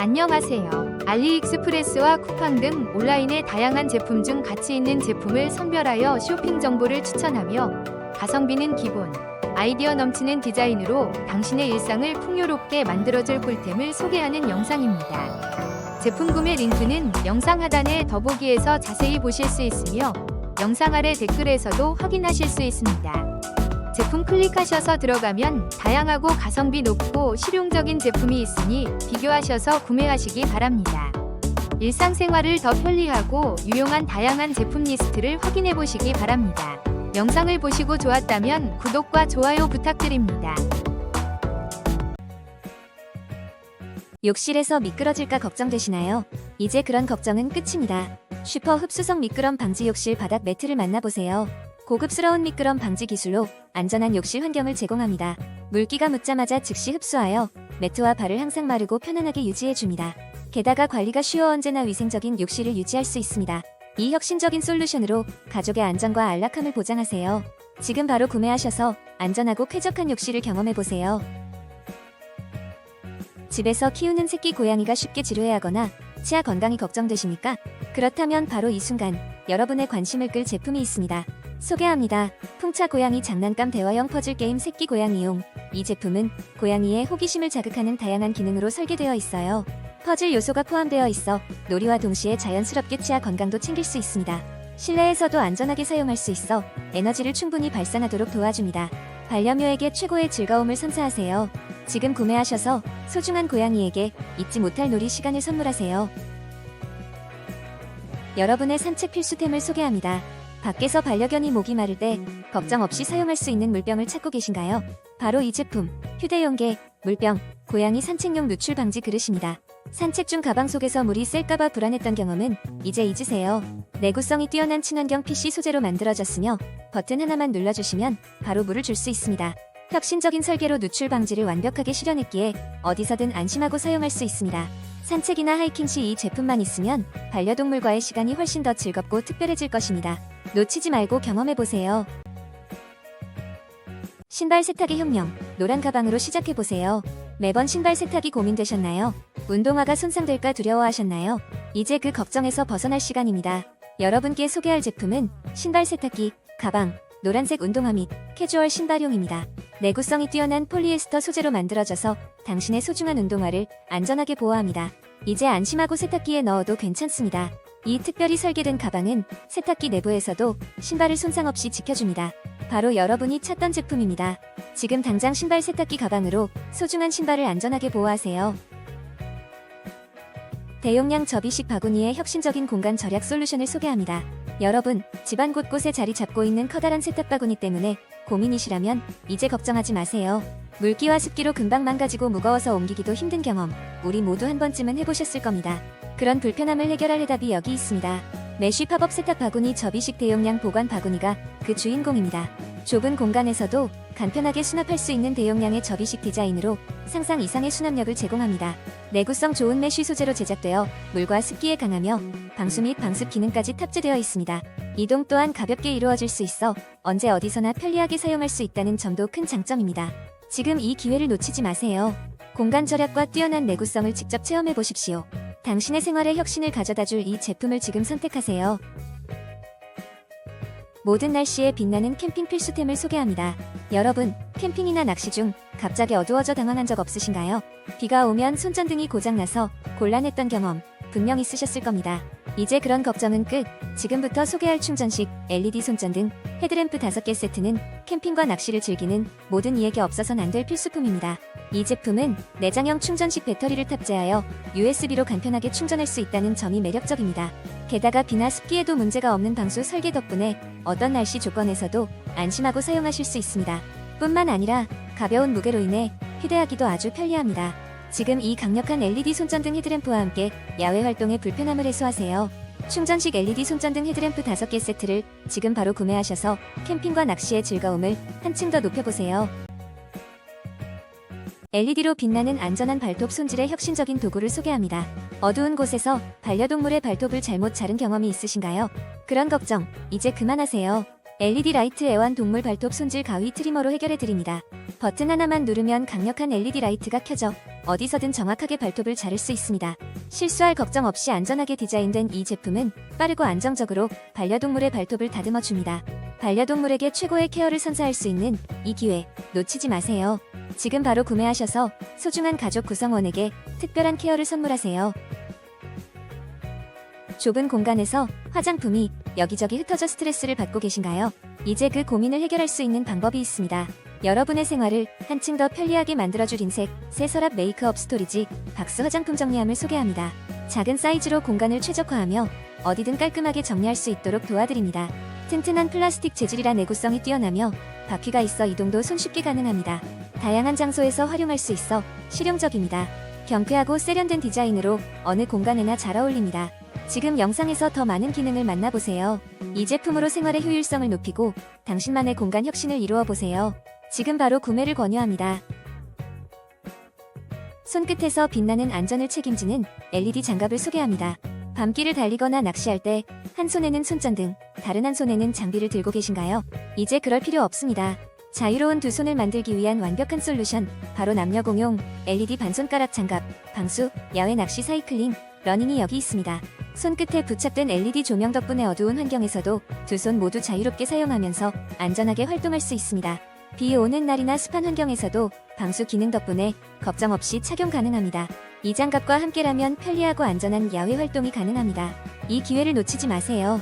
안녕하세요. 알리익스프레스와 쿠팡 등 온라인의 다양한 제품 중 가치 있는 제품을 선별하여 쇼핑 정보를 추천하며 가성비는 기본, 아이디어 넘치는 디자인으로 당신의 일상을 풍요롭게 만들어줄 꿀템을 소개하는 영상입니다. 제품 구매 링크는 영상 하단의 더보기에서 자세히 보실 수 있으며 영상 아래 댓글에서도 확인하실 수 있습니다. 제품 클릭하셔서 들어가면 다양하고 가성비 높고 실용적인 제품이 있으니 비교하셔서 구매하시기 바랍니다. 일상생활을 더 편리하고 유용한 다양한 제품 리스트를 확인해 보시기 바랍니다. 영상을 보시고 좋았다면 구독과 좋아요 부탁드립니다. 욕실에서 미끄러질까 걱정되시나요? 이제 그런 걱정은 끝입니다. 슈퍼 흡수성 미끄럼 방지 욕실 바닥 매트를 만나보세요. 고급스러운 미끄럼 방지 기술로 안전한 욕실 환경을 제공합니다. 물기가 묻자마자 즉시 흡수하여 매트와 발을 항상 마르고 편안하게 유지해줍니다. 게다가 관리가 쉬워 언제나 위생적인 욕실을 유지할 수 있습니다. 이 혁신적인 솔루션으로 가족의 안전과 안락함을 보장하세요. 지금 바로 구매하셔서 안전하고 쾌적한 욕실을 경험해보세요. 집에서 키우는 새끼 고양이가 쉽게 지루해하거나 치아 건강이 걱정되십니까? 그렇다면 바로 이 순간 여러분의 관심을 끌 제품이 있습니다. 소개합니다. 풍차 고양이 장난감 대화형 퍼즐 게임 새끼 고양이용. 이 제품은 고양이의 호기심을 자극하는 다양한 기능으로 설계되어 있어요. 퍼즐 요소가 포함되어 있어 놀이와 동시에 자연스럽게 치아 건강도 챙길 수 있습니다. 실내에서도 안전하게 사용할 수 있어 에너지를 충분히 발산하도록 도와줍니다. 반려묘에게 최고의 즐거움을 선사하세요. 지금 구매하셔서 소중한 고양이에게 잊지 못할 놀이 시간을 선물하세요. 여러분의 산책 필수템을 소개합니다. 밖에서 반려견이 목이 마를 때 걱정 없이 사용할 수 있는 물병을 찾고 계신가요? 바로 이 제품, 휴대용계, 물병, 고양이 산책용 누출 방지 그릇입니다. 산책 중 가방 속에서 물이 셀까봐 불안했던 경험은 이제 잊으세요. 내구성이 뛰어난 친환경 PC 소재로 만들어졌으며 버튼 하나만 눌러주시면 바로 물을 줄 수 있습니다. 혁신적인 설계로 누출 방지를 완벽하게 실현했기에 어디서든 안심하고 사용할 수 있습니다. 산책이나 하이킹 시 이 제품만 있으면 반려동물과의 시간이 훨씬 더 즐겁고 특별해질 것입니다. 놓치지 말고 경험해보세요. 신발 세탁의 혁명, 노란 가방으로 시작해보세요. 매번 신발 세탁이 고민되셨나요? 운동화가 손상될까 두려워하셨나요? 이제 그 걱정에서 벗어날 시간입니다. 여러분께 소개할 제품은 신발 세탁기, 가방, 노란색 운동화 및 캐주얼 신발용입니다. 내구성이 뛰어난 폴리에스터 소재로 만들어져서 당신의 소중한 운동화를 안전하게 보호합니다. 이제 안심하고 세탁기에 넣어도 괜찮습니다. 이 특별히 설계된 가방은 세탁기 내부에서도 신발을 손상 없이 지켜줍니다. 바로 여러분이 찾던 제품입니다. 지금 당장 신발 세탁기 가방으로 소중한 신발을 안전하게 보호하세요. 대용량 접이식 바구니의 혁신적인 공간 절약 솔루션을 소개합니다. 여러분, 집안 곳곳에 자리 잡고 있는 커다란 세탁 바구니 때문에 고민이시라면 이제 걱정하지 마세요. 물기와 습기로 금방 망가지고 무거워서 옮기기도 힘든 경험, 우리 모두 한 번쯤은 해보셨을 겁니다. 그런 불편함을 해결할 해답이 여기 있습니다. 메쉬 팝업 세탁 바구니 접이식 대용량 보관 바구니가 그 주인공입니다. 좁은 공간에서도 간편하게 수납할 수 있는 대용량의 접이식 디자인으로 상상 이상의 수납력을 제공합니다. 내구성 좋은 메쉬 소재로 제작되어 물과 습기에 강하며 방수 및 방습 기능까지 탑재되어 있습니다. 이동 또한 가볍게 이루어질 수 있어 언제 어디서나 편리하게 사용할 수 있다는 점도 큰 장점입니다. 지금 이 기회를 놓치지 마세요. 공간 절약과 뛰어난 내구성을 직접 체험해 보십시오. 당신의 생활에 혁신을 가져다 줄 이 제품을 지금 선택하세요. 모든 날씨에 빛나는 캠핑 필수템을 소개합니다. 여러분, 캠핑이나 낚시 중 갑자기 어두워져 당황한 적 없으신가요? 비가 오면 손전등이 고장나서 곤란했던 경험 분명 있으셨을 겁니다. 이제 그런 걱정은 끝. 지금부터 소개할 충전식 LED 손전등 헤드램프 5개 세트는 캠핑과 낚시를 즐기는 모든 이에게 없어선 안 될 필수품입니다. 이 제품은 내장형 충전식 배터리를 탑재하여 USB로 간편하게 충전할 수 있다는 점이 매력적입니다. 게다가 비나 습기에도 문제가 없는 방수 설계 덕분에 어떤 날씨 조건에서도 안심하고 사용하실 수 있습니다. 뿐만 아니라 가벼운 무게로 인해 휴대하기도 아주 편리합니다. 지금 이 강력한 LED 손전등 헤드램프와 함께 야외 활동의 불편함을 해소하세요. 충전식 LED 손전등 헤드램프 5개 세트를 지금 바로 구매하셔서 캠핑과 낚시의 즐거움을 한층 더 높여보세요. LED로 빛나는 안전한 발톱 손질의 혁신적인 도구를 소개합니다. 어두운 곳에서 반려동물의 발톱을 잘못 자른 경험이 있으신가요? 그런 걱정, 이제 그만하세요. LED 라이트 애완 동물 발톱 손질 가위 트리머로 해결해 드립니다. 버튼 하나만 누르면 강력한 LED 라이트가 켜져 어디서든 정확하게 발톱을 자를 수 있습니다. 실수할 걱정 없이 안전하게 디자인된 이 제품은 빠르고 안정적으로 반려동물의 발톱을 다듬어 줍니다. 반려동물에게 최고의 케어를 선사할 수 있는 이 기회 놓치지 마세요. 지금 바로 구매하셔서 소중한 가족 구성원에게 특별한 케어를 선물하세요. 좁은 공간에서 화장품이 여기저기 흩어져 스트레스를 받고 계신가요? 이제 그 고민을 해결할 수 있는 방법이 있습니다. 여러분의 생활을 한층 더 편리하게 만들어줄 인색 새 서랍 메이크업 스토리지 박스 화장품 정리함을 소개합니다. 작은 사이즈로 공간을 최적화하며 어디든 깔끔하게 정리할 수 있도록 도와드립니다. 튼튼한 플라스틱 재질이라 내구성이 뛰어나며 바퀴가 있어 이동도 손쉽게 가능합니다. 다양한 장소에서 활용할 수 있어 실용적입니다. 경쾌하고 세련된 디자인으로 어느 공간에나 잘 어울립니다. 지금 영상에서 더 많은 기능을 만나보세요. 이 제품으로 생활의 효율성을 높이고 당신만의 공간 혁신을 이루어 보세요. 지금 바로 구매를 권유합니다. 손끝에서 빛나는 안전을 책임지는 LED 장갑을 소개합니다. 밤길을 달리거나 낚시할 때 한 손에는 손전등, 다른 한 손에는 장비를 들고 계신가요? 이제 그럴 필요 없습니다. 자유로운 두 손을 만들기 위한 완벽한 솔루션, 바로 남녀 공용 LED 반손가락 장갑, 방수, 야외 낚시 사이클링, 러닝이 여기 있습니다. 손끝에 부착된 LED 조명 덕분에 어두운 환경에서도 두 손 모두 자유롭게 사용하면서 안전하게 활동할 수 있습니다. 비 오는 날이나 습한 환경에서도 방수 기능 덕분에 걱정 없이 착용 가능합니다. 이 장갑과 함께라면 편리하고 안전한 야외 활동이 가능합니다. 이 기회를 놓치지 마세요.